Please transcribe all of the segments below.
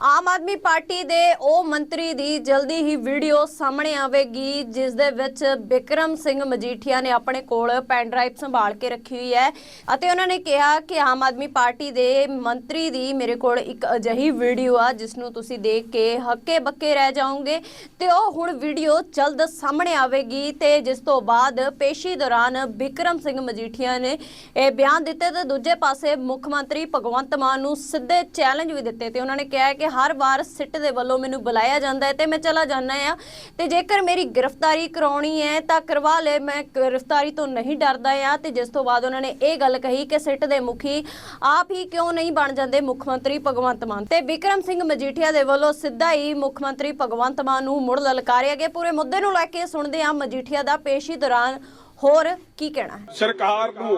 Aam Aadmi party ਦੇ ਉਹ ਮੰਤਰੀ ਦੀ ਜਲਦੀ ਹੀ ਵੀਡੀਓ ਸਾਹਮਣੇ ਆਵੇਗੀ, ਜਿਸ ਦੇ ਵਿੱਚ ਬਿਕਰਮ ਸਿੰਘ ਮਜੀਠੀਆ ਨੇ ਆਪਣੇ ਕੋਲ ਪੈਨ ਡਰਾਈਵ ਸੰਭਾਲ ਕੇ ਰੱਖੀ ਹੋਈ ਹੈ ਅਤੇ ਉਹਨਾਂ ਨੇ ਕਿਹਾ ਕਿ ਆਮ ਆਦਮੀ ਪਾਰਟੀ ਦੇ ਮੰਤਰੀ ਦੀ ਮੇਰੇ ਕੋਲ ਇੱਕ ਅਜਿਹੀ ਵੀਡੀਓ ਆ, ਜਿਸ ਨੂੰ ਤੁਸੀਂ ਦੇਖ ਕੇ ਹੱਕੇ ਬੱਕੇ ਰਹਿ ਜਾਓਗੇ। ਤੇ ਉਹ ਹੁਣ ਵੀਡੀਓ ਜਲਦ ਸਾਹਮਣੇ ਆਵੇਗੀ ਤੇ ਜਿਸ ਤੋਂ ਬਾਅਦ ਪੇਸ਼ੀ ਦੌਰਾਨ ਬਿਕਰਮ ਸਿੰਘ ਮਜੀਠੀਆ ਨੇ ਇਹ ਬਿਆਨ ਦਿੱਤੇ ਤੇ ਦੂਜੇ ਪਾਸੇ ਮੁੱਖ ਮੰਤਰੀ ਭਗਵੰਤ ਮਾਨ ਨੂੰ ਸਿੱਧੇ ਚੈਲੰਜ ਵੀ ਦਿੱਤੇ ਤੇ ਉਹਨਾਂ ਨੇ ਕਿਹਾ ਕਿ ਹਰ ਵਾਰ ਸਿੱਟ ਦੇ ਵੱਲੋਂ ਮੈਨੂੰ ਬੁਲਾਇਆ ਜਾਂਦਾ ਹੈ ਤੇ ਮੈਂ ਚਲਾ ਜਾਂਦਾ ਆ ਤੇ ਜੇਕਰ ਮੇਰੀ ਗ੍ਰਿਫਤਾਰੀ ਕਰਾਉਣੀ ਹੈ ਤਾਂ ਕਰਵਾ ਲੈ, ਮੈਂ ਗ੍ਰਿਫਤਾਰੀ ਤੋਂ ਨਹੀਂ ਡਰਦਾ ਆ ਤੇ ਜਿਸ ਤੋਂ ਬਾਅਦ ਉਹਨਾਂ ਨੇ ਇਹ ਗੱਲ ਕਹੀ ਕਿ ਸਿੱਟ ਦੇ ਮੁਖੀ ਆਪ ਹੀ ਕਿਉਂ ਨਹੀਂ ਬਣ ਜਾਂਦੇ? ਮੁੱਖ ਮੰਤਰੀ ਭਗਵੰਤ ਮਾਨ ਤੇ ਬਿਕਰਮ ਸਿੰਘ ਮਜੀਠੀਆ ਦੇ ਵੱਲੋਂ ਸਿੱਧਾ ਹੀ ਮੁੱਖ ਮੰਤਰੀ ਭਗਵੰਤ ਮਾਨ ਨੂੰ ਮੁੜ ਲਲਕਾਰਿਆ ਗਿਆ। ਪੂਰੇ ਮੁੱਦੇ ਨੂੰ ਲੈ ਕੇ ਸੁਣਦੇ ਹਾਂ ਮਜੀਠੀਆ ਦਾ ਪੇਸ਼ੀ ਦੌਰਾਨ। ਹੋਰ ਕੀ ਕਹਿਣਾ ਹੈ? ਸਰਕਾਰ ਨੂੰ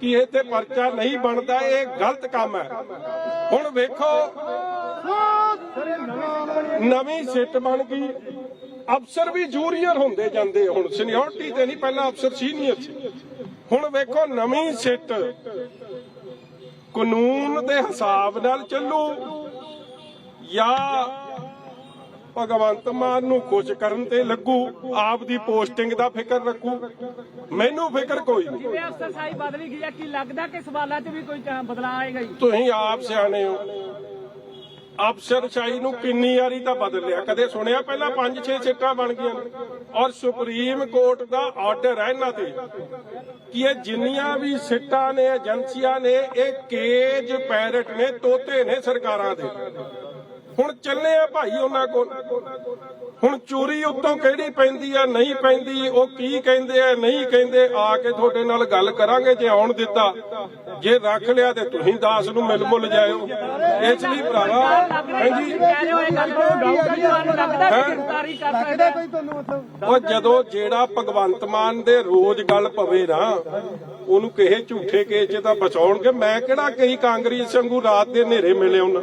ਕਿ ਇਹ ਤੇ ਪਰਚਾ ਨਹੀਂ ਬਣਦਾ, ਇਹ ਗਲਤ ਕੰਮ ਹੈ। ਹੁਣ ਵੇਖੋ ਨਵੀਂ ਸਿੱਟ ਬਣ ਗਈ। ਅਫਸਰ ਵੀ ਜੂਨੀਅਰ ਹੁੰਦੇ ਜਾਂਦੇ ਹੁਣ। ਸੀਨੀਅਰਟੀ ਤੇ ਨਹੀਂ ਪਹਿਲਾਂ ਅਫਸਰ ਸੀਨੀਅਰ ਸੀ। ਹੁਣ ਵੇਖੋ ਨਵੀਂ ਸਿੱਟ। ਕਾਨੂੰਨ ਦੇ ਹਿਸਾਬ ਨਾਲ ਚੱਲੂ। ਜਾਂ ਭਗਵੰਤ ਮਾਨ ਨੂੰ ਖੁਸ਼ ਕਰਨ ਤੇ ਲੱਗੂ। ਆਪ ਦੀ ਪੋਸਟਿੰਗ ਦਾ ਫਿਕਰ ਰੱਖੂ। ਮੈਨੂੰ ਫਿਕਰ ਕੋਈ ਨਹੀਂ। ਜਿਵੇਂ ਅਫਸਰਸ਼ਾਹੀ ਬਦਲੀ ਗਈ ਹੈ ਕੀ ਲੱਗਦਾ ਕਿ ਸਵਾਲਾਂ 'ਚ ਵੀ ਕੋਈ ਬਦਲਾਅ ਆਏਗਾ ਜੀ? ਤੁਸੀਂ ਆਪ ਸਿਆਣੇ ਹੋ। ਅਫਸਰਸ਼ਾਹੀ ਨੂੰ ਕਿੰਨੀ ਵਾਰੀ ਤਾਂ ਬਦਲਿਆ। ਕਦੇ ਸੁਣਿਆ ਪਹਿਲਾਂ 5-6 ਸੀਟਾਂ ਬਣ ਗਈਆਂ ਨੇ। ਔਰ ਸੁਪਰੀਮ ਕੋਰਟ ਦਾ ਆਰਡਰ ਹੈ ਇਹਨਾਂ ਤੇ ਕਿ ਇਹ ਜਿੰਨੀਆਂ ਵੀ ਸਿੱਟਾਂ ਨੇ, ਏਜੰਸੀਆਂ ਨੇ, ਇਹ ਕੇਜ ਪੈਰਟ ਨੇ, ਤੋਤੇ ਨੇ ਸਰਕਾਰਾਂ ਦੇ। ਹੁਣ ਚੱਲੇ ਆ ਭਾਈ ਉਹਨਾਂ ਕੋਲ। ਹੁਣ ਚੋਰੀ ਉੱਤੋਂ ਕਿਹੜੀ ਪੈਂਦੀ ਆ ਨਹੀਂ ਪੈਂਦੀ ਉਹ ਕੀ ਕਹਿੰਦੇ ਆ ਨਹੀਂ ਕਹਿੰਦੇ ਆ ਕੇ ਤੁਹਾਡੇ ਨਾਲ ਗੱਲ ਕਰਾਂਗੇ ਜੇ ਆਉਣ ਦਿੱਤਾ। ਜੇ ਰੱਖ ਲਿਆ ਤੇ ਤੁਸੀਂ ਦਾਸ ਨੂੰ ਮਿਲ ਮੁੱਲ ਜਾਇਓ। ਇਸ ਲਈ ਭਰਾਵਾ ਹਾਂਜੀ? ਕਹਿ ਉਹ ਜਦੋਂ ਜਿਹੜਾ ਭਗਵੰਤ ਮਾਨ ਦੇ ਰੋਜ਼ ਗੱਲ ਪਵੇ ਨਾ ਉਹਨੂੰ ਕਿਸੇ ਝੂਠੇ ਕੇਸ 'ਚ ਤਾਂ ਬਚਾਉਣਗੇ ਮੈਂ ਕਿਹੜਾ ਕਈ ਕਾਂਗਰਸ ਸੰਗੂ ਰਾਤ ਦੇ ਹਨੇਰੇ ਮਿਲੇ ਉਹਨਾਂ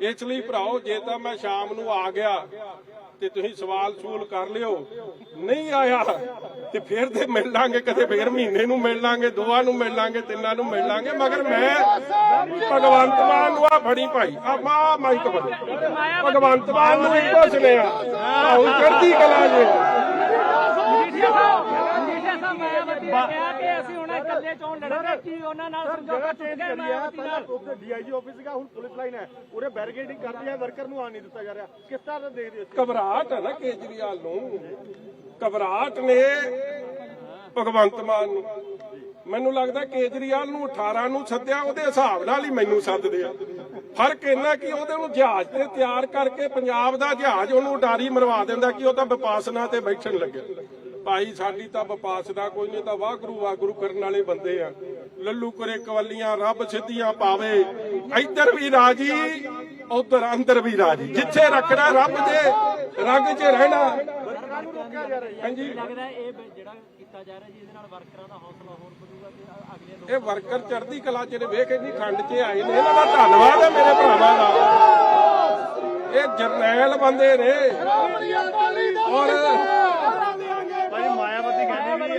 ਇਸ ਲਈ ਭਰਾਓ, ਜੇ ਤਾਂ ਮੈਂ ਸ਼ਾਮ ਨੂੰ ਆ ਗਿਆ ਤੇ ਤੁਸੀਂ ਸਵਾਲ ਸੂਲ ਕਰ ਲਿਓ। ਨਹੀਂ ਆਇਆ ਤੇ ਫਿਰ ਤੇ ਮਿਲ ਲਾਂਗੇ ਕਦੇ, ਫੇਰ ਮਹੀਨੇ ਨੂੰ ਮਿਲ ਲਾਂਗੇ ਦੋਵਾਂ ਨੂੰ ਮਿਲ ਲਾਂਗੇ ਤਿੰਨਾਂ ਨੂੰ ਮਿਲ ਲਾਂਗੇ ਮਗਰ ਮੈਂ ਭਗਵੰਤ ਮਾਨ ਨੂੰ ਆ ਫੜੀ ਭਾਈ। ਆ ਮਾ ਮਾਈਕ ਫੜੀ। ਭਗਵੰਤ ਮਾਨ ਨੂੰ ਇੱਕੋ ਸੁਨੇਹਾ ਆਉ ਚੜ੍ਹਦੀ ਕਲਾ ਜੇ ਮਜੀਠੀਆ ਸਾਹਿਬ ਮਜੀਠੀਆ ਸਾਹਿਬ ਮਾਇਆਵਤੀ ਨੇ ਕਿਹਾ ਕਿ ਅਸੀਂ ਹੁਣ ਇਕੱਲੇ ਚੋਣ ਲੜਾਂਗੇ ਕੀ ਉਹਨਾਂ ਨਾਲ ਸਮਝੌਤਾ ਟੁੱਟ ਗਿਆ ਮਾਇਆਵਤੀ ਨਾਲ? ਉੱਥੇ ਡੀਆਈਜੀ ਆਫਿਸ ਸੀਗਾ ਹੁਣ ਪੁਲਿਸ ਲਾਈਨ ਹੈ। ਉਰੇ ਬੈਰੀਕੇਡਿੰਗ ਕਰਦੀ ਹੈ ਵਰਕਰ ਨੂੰ ਆਣ ਨਹੀਂ ਦਿੱਤਾ ਜਾ ਰਿਹਾ। ਕਿਸ ਤਰ੍ਹਾਂ ਦਾ ਦੇਖਦੇ ਹੋ ਘਬਰਾਹਟ ਹੈ ਨਾ ਕੇਜਰੀਵਾਲ ਨੂੰ। ਘਬਰਾਹਟ ਨੇ ਭਗਵੰਤ ਮਾਨ ਨੂੰ। ਮੈਨੂੰ ਲੱਗਦਾ ਕੇਜਰੀਵਾਲ ਨੂੰ 18 ਨੂੰ ਸੱਦਿਆ ਉਹਦੇ ਹਿਸਾਬ ਨਾਲ ਹੀ ਮੈਨੂੰ ਸੱਦਦੇ ਆ। ਫ਼ਰਕ ਇੰਨਾ ਕਿ ਉਹਦੇ ਨੂੰ ਜਹਾਜ਼ ਤੇ ਤਿਆਰ ਕਰਕੇ ਪੰਜਾਬ ਦਾ ਜਹਾਜ਼ ਉਹਨੂੰ ਉਡਾਰੀ ਮਰਵਾ ਦਿੰਦਾ ਕਿ ਉਹ ਤਾਂ ਵਿਪਾਸਨਾ ਤੇ ਬੈਠਣ ਲੱਗਿਆ। ਭਾਈ ਸਾਡੀ ਤਾਂ ਵਿਪਾਸਨਾ ਕੋਈ ਨਹੀਂ ਤਾਂ ਵਾਹਿਗੁਰੂ ਵਾਹਿਗੁਰੂ ਕਰਨ ਵਾਲੇ ਬੰਦੇ ਆ। ਲੱਲੂ ਕਰੇ ਕਵੱਲੀਆਂ ਰੱਬ ਸਿੱਧੀਆਂ ਪਾਵੇ। ਇੱਧਰ ਵੀ ਰਾਜੀ ਉਧਰ ਅੰਦਰ ਵੀ ਰਾਜੀ। ਜਿੱਥੇ ਰੱਖਣਾ ਰੱਬ ਦੇ ਰੰਗ 'ਚ ਰਹਿਣਾ। ਹਾਂਜੀ। ਲੱਗਦਾ ਇਹ ਜਿਹੜਾ ਕੀਤਾ ਜਾ ਰਿਹਾ ਜੀ ਇਹਦੇ ਨਾਲ ਵਰਕਰਾਂ ਦਾ ਹੌਸਲਾ ਹੋਰ ਵਧੂਗਾ ਤੇ ਅਗਲੇ ਇਹ ਵਰਕਰ ਚੜ੍ਹਦੀ ਕਲਾ ਚ ਨੇ ਵੇਖ ਇੰਨੀ ਠੰਡ 'ਚ ਆਏ ਨੇ ਇਹਨਾਂ ਦਾ ਧੰਨਵਾਦ ਹੈ ਮੇਰੇ ਭਰਾਵਾਂ ਦਾ। ਇਹ ਜਰਨੈਲ ਬੰਦੇ ਨੇ। ਔਰ ਭਾਈ ਮਾਇਆਵਤੀ ਕਹਿੰਦੀ ਵੀ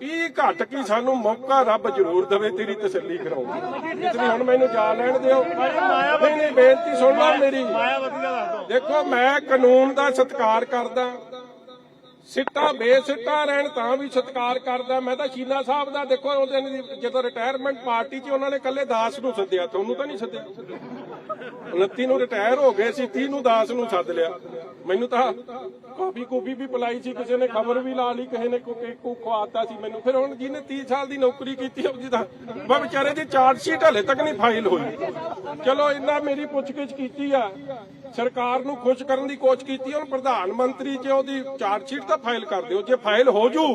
ਕੀ ਘੱਟ ਕੀ ਸਾਨੂੰ ਮੌਕਾ ਰੱਬ ਜ਼ਰੂਰ ਦੇਵੇ ਤੇਰੀ ਤਸੱਲੀ ਕਰਾਉਣ ਦੀ। ਲਈ ਹੁਣ ਮੈਨੂੰ ਜਾ ਲੈਣ ਦਿਓ ਨਹੀਂ ਨਹੀਂ ਬੇਨਤੀ ਸੁਣ ਲਓ ਮੇਰੀ। ਦੇਖੋ ਮੈਂ ਕਾਨੂੰਨ ਦਾ ਸਤਿਕਾਰ ਕਰਦਾ। ਸਿੱਟਾ ਬੇਸਿੱਟਾ ਰਹਿਣ ਤਾਂ ਵੀ ਸਤਿਕਾਰ ਕਰਦਾ। ਮੈਂ ਤਾਂ ਸ਼ੀਨਾ ਸਾਹਿਬ ਦਾ ਦੇਖੋ ਉਹਦੇ ਜਦੋਂ ਰਿਟਾਇਰਮੈਂਟ ਪਾਰਟੀ 'ਚ ਉਹਨਾਂ ਨੇ ਕੱਲੇ ਦਾਸ ਨੂੰ ਸੱਦਿਆ ਤੁਹਾਨੂੰ ਤਾਂ ਨਹੀਂ ਸੱਦਿਆ। 29 ਨੂੰ ਰਿਟਾਇਰ ਹੋ ਗਏ ਸੀ 30 ਨੂੰ ਦਾਸ ਨੂੰ ਸੱਦ ਲਿਆ। ਮੈਨੂੰ ਤਾਂ ਕਾਫੀ ਕੂਫੀ ਵੀ ਪਿਲਾਈ ਸੀ, ਕਿਸੇ ਨੇ ਖਬਰ ਵੀ ਲਾ ਲਈ, ਕਿਸੇ ਨੇ ਕੋ ਕੋ ਖਵਾਤਾ ਸੀ ਮੈਨੂੰ। ਫਿਰ ਹੁਣ ਜਿਹਨੇ 30 ਸਾਲ ਦੀ ਨੌਕਰੀ ਕੀਤੀ ਉਹਦੀ ਤਾਂ ਬਾ ਵਿਚਾਰੇ ਦੀ ਚਾਰਜ ਸ਼ੀਟ ਹਲੇ ਤੱਕ ਨਹੀਂ ਫਾਈਲ ਹੋਈ। ਚਲੋ, ਇੰਨਾ ਮੇਰੀ ਪੁੱਛਗਿੱਛ ਕੀਤੀ ਆ। ਸਰਕਾਰ ਨੂੰ ਖੁਸ਼ ਕਰਨ ਦੀ ਕੋਸ਼ਿਸ਼ ਕੀਤੀ ਹੁਣ ਪ੍ਰਧਾਨ ਮੰਤਰੀ ਚ ਉਹਦੀ ਚਾਰਜ ਸ਼ੀਟ ਤਾਂ ਫਾਈਲ ਕਰ ਦਿਓ। ਜੇ ਫਾਈਲ ਹੋ ਜੂ,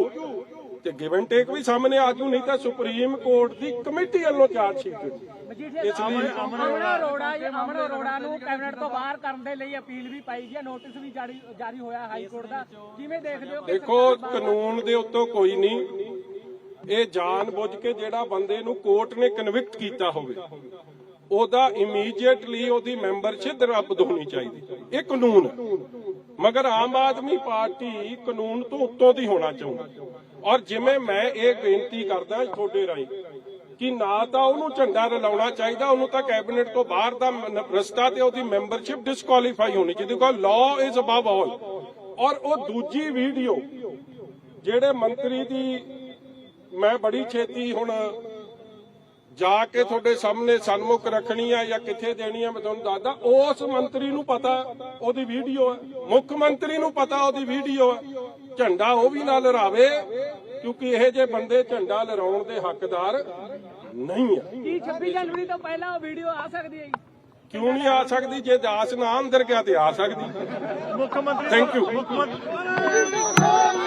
ਤੇ ਗਿਵਨ ਟੇਕ ਵੀ ਸਾਹਮਣੇ ਆ ਜੂ, ਨਹੀਂ ਤਾਂ ਸੁਪਰੀਮ ਕੋਰਟ ਦੀ ਕਮੇਟੀ ਵੱਲੋਂ ਚਾਰਜ ਸ਼ੀਟ ਇਸ ਲਈ ਅਮਨ ਅਰੋੜਾ ਅਮਨ ਅਰੋੜਾ ਨੂੰ ਕੈਬਨਿਟ ਤੋਂ ਬਾਹਰ ਕਰਨ ਦੇ ਲਈ ਅਪੀਲ ਵੀ ਪਾਈ ਗਈ ਹੈ ਨੋਟਿਸ ਵੀ ਜਾਰੀ ਜਾਰੀ ਹੋਇਆ ਹਾਈ ਕੋਰਟ ਦਾ। ਕਿਵੇਂ ਦੇਖਦੇ ਹੋ ਕਿ ਦੇਖੋ ਕਾਨੂੰਨ ਦੇ ਉੱਤੋਂ ਕੋਈ ਨਹੀਂ। ਇਹ ਜਾਣ ਬੁੱਝ ਕੇ ਜਿਹੜਾ ਬੰਦੇ ਨੂੰ ਕੋਰਟ ਨੇ ਕਨਵਿਕਟ ਕੀਤਾ ਹੋਵੇ ਉਹਦਾ ਇਮੀਡੀਏਟਲੀ ਉਹਦੀ ਮੈਂਬਰਸ਼ਿਪ ਰੱਦ ਹੋਣੀ ਚਾਹੀਦੀ। ਇਹ ਕਾਨੂੰਨ ਮਗਰ ਆਮ ਆਦਮੀ ਪਾਰਟੀ ਕਾਨੂੰਨ ਤੋਂ ਉੱਤੋਂ ਦੀ ਹੋਣਾ ਚਾਹੁੰਦੀ। ਔਰ ਜਿਵੇਂ ਮੈਂ ਇਹ ਬੇਨਤੀ ਕਰਦਾ ਤੁਹਾਡੇ ਰਾਹੀਂ ਕਿ ਨਾ ਤਾਂ ਉਹਨੂੰ ਝੰਡਾ ਰਲਾਉਣਾ ਚਾਹੀਦਾ, ਉਹਨੂੰ ਤਾਂ ਕੈਬਨਿਟ ਤੋਂ ਬਾਹਰ ਦਾ ਰਸਤਾ ਤੇ ਉਹਦੀ ਮੈਂਬਰਸ਼ਿਪ ਡਿਸਕੁਆਲੀਫਾਈ ਹੋਣੀ ਚਾਹੀਦੀ, ਕਿਉਂਕਿ ਲਾਅ ਇਜ਼ ਅਬਵ ਆਲ ਔਰ ਉਹ ਦੂਜੀ ਵੀਡੀਓ, ਜਿਹੜੇ ਮੰਤਰੀ ਦੀ, ਮੈਂ ਬੜੀ ਛੇਤੀ ਹੁਣ ਜਾ ਕੇ ਤੁਹਾਡੇ ਸਾਹਮਣੇ ਸਨਮੁਖ ਰੱਖਣੀ ਆ ਜਾਂ ਕਿੱਥੇ ਦੇਣੀ ਆ, ਮੈਂ ਤੁਹਾਨੂੰ ਦੱਸਦਾ, ਉਸ ਮੰਤਰੀ ਨੂੰ ਪਤਾ ਉਹਦੀ ਵੀਡੀਓ ਹੈ। ਮੁੱਖ ਮੰਤਰੀ ਨੂੰ ਪਤਾ ਉਹਦੀ ਵੀਡੀਓ ਹੈ। ਝੰਡਾ ਉਹ ਵੀ ਨਾਲ ਲਹਿਰਾਵੇ ਕਿਉਂਕਿ ਇਹ ਜੇ ਬੰਦੇ ਝੰਡਾ ਲਹਿਰਾਉਣ ਦੇ ਹੱਕਦਾਰ ਨਹੀਂ ਆ। ਕੀ 26 ਜਨਵਰੀ ਤੋਂ ਪਹਿਲਾਂ ਉਹ ਵੀਡੀਓ ਆ ਸਕਦੀ ਹੈ ਜੀ? ਕਿਉਂ ਨਹੀਂ ਆ ਸਕਦੀ? ਜੇ ਦਾਸ ਨਾ ਅੰਦਰ ਗਿਆ ਤੇ ਆ ਸਕਦੀ। ਮੁੱਖ ਮੰਤਰੀ ਥੈਂਕ ਯੂ ਮੁੱਖ ਮੰਤਰੀ